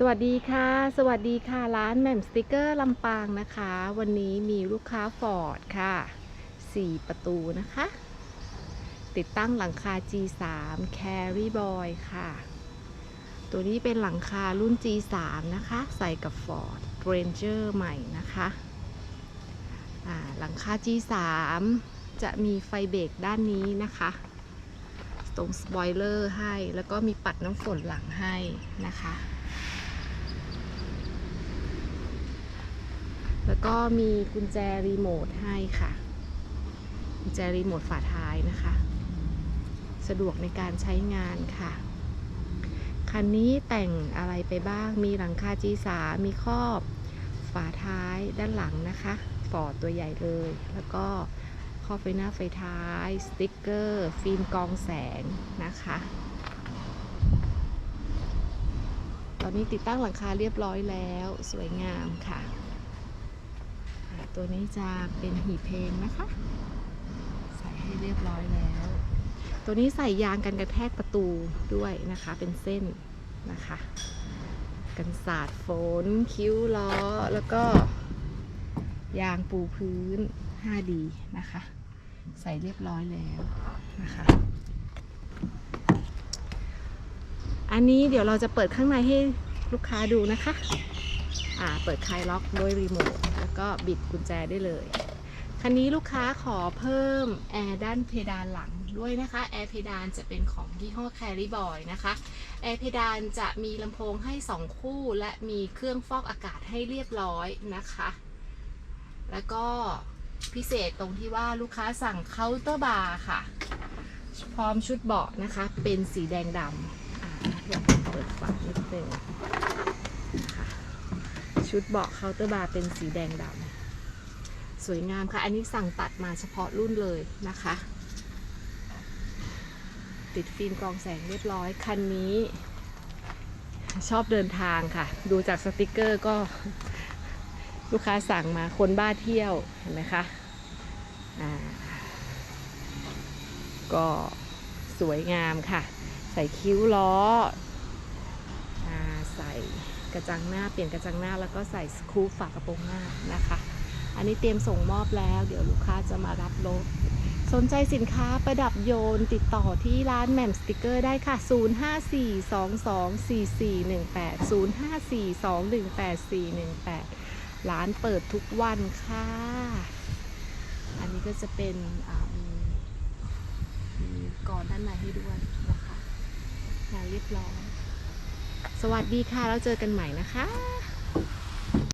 สวัสดีค่ะ สวัสดีค่ะ ร้านแหม่มสติกเกอร์ลำปางนะคะ วันนี้มีลูกค้าฟอร์ดค่ะ 4 ประตูนะคะ ติดตั้งหลังคา G3 Carry Boy ค่ะ ตัวนี้เป็นหลังคารุ่น G3 นะคะ ใส่กับ Ford Ranger ใหม่นะคะหลังคา G3 จะมีไฟเบรกด้านนี้นะคะ ตรงสปอยเลอร์ให้ แล้วก็มีปัดน้ำฝนหลังให้นะคะ แล้วก็มีกุญแจรีโมทให้ค่ะ กุญแจรีโมทฝาท้ายนะคะ สะดวกในการใช้งานค่ะ คันนี้แต่งอะไรไปบ้าง มีหลังคา G3 มีครอบฝาท้ายด้านหลังนะคะฟอร์ดตัวใหญ่เลย แล้วก็ครอบไฟหน้าไฟท้าย สติ๊กเกอร์ ฟิล์มกองแสงนะคะตอนนี้ติดตั้งหลังคาเรียบร้อยแล้ว สวยงามค่ะ ตัวนี้จะเป็นหีเพลงนะคะ ใส่ให้เรียบร้อยแล้ว ตัวนี้ใส่ยางกันกระแทกประตูด้วยนะคะ เป็นเส้นนะคะ กันสาดฝน คิ้วล้อ แล้วก็ยางปูพื้น 5D นะคะ ใส่เรียบร้อยแล้วนะคะ อันนี้เดี๋ยวเราจะเปิดข้างในให้ลูกค้าดูนะคะ เปิดคลายล็อกด้วยรีโมทแล้วก็บิดกุญแจได้เลย คันนี้ลูกค้าขอเพิ่มแอร์ด้านเพดานหลังด้วยนะคะแอร์เพดานจะเป็นของยี่ห้อ Carry Boy นะคะแอร์เพดานจะมีลำโพงให้ 2 คู่ และมีเครื่องฟอกอากาศให้เรียบร้อยนะคะ แล้วก็พิเศษตรงที่ว่าลูกค้าสั่งเคาน์เตอร์บาร์ค่ะ พร้อมชุดเบาะนะคะ เป็นสีแดงดำอ่าเดี๋ยวเปิดฝานิดนึง ชุดเบาะเคาน์เตอร์บาร์เป็นสีแดงดำสวยงามค่ะ อันนี้สั่งตัดมาเฉพาะรุ่นเลยนะคะ ติดฟิล์มกรองแสงเรียบร้อย คันนี้ ชอบเดินทางค่ะ ดูจากสติกเกอร์ก็ ลูกค้าสั่งมาคนบ้าเที่ยวเห็นไหมคะอ่าก็สวยงามค่ะ ใส่คิ้วล้ออใส่ กระจังหน้าเปลี่ยนกระจังหน้าแล้วก็ใส่สครูฝากระโปรงหน้านะคะ อันนี้เตรียมส่งมอบแล้ว เดี๋ยวลูกค้าจะมารับรถสนใจสินค้าประดับโยนติดต่อที่ร้านแหม่มสติกเกอร์ได้ค่ะ 0542244181ร้านเปิดทุกวันค่ะ อันนี้ก็จะเป็นอ่ามีมีกรอนด้านในให้ด้วยนะคะงานเรียบร้อย สวัสดีค่ะ แล้วเจอกันใหม่นะคะ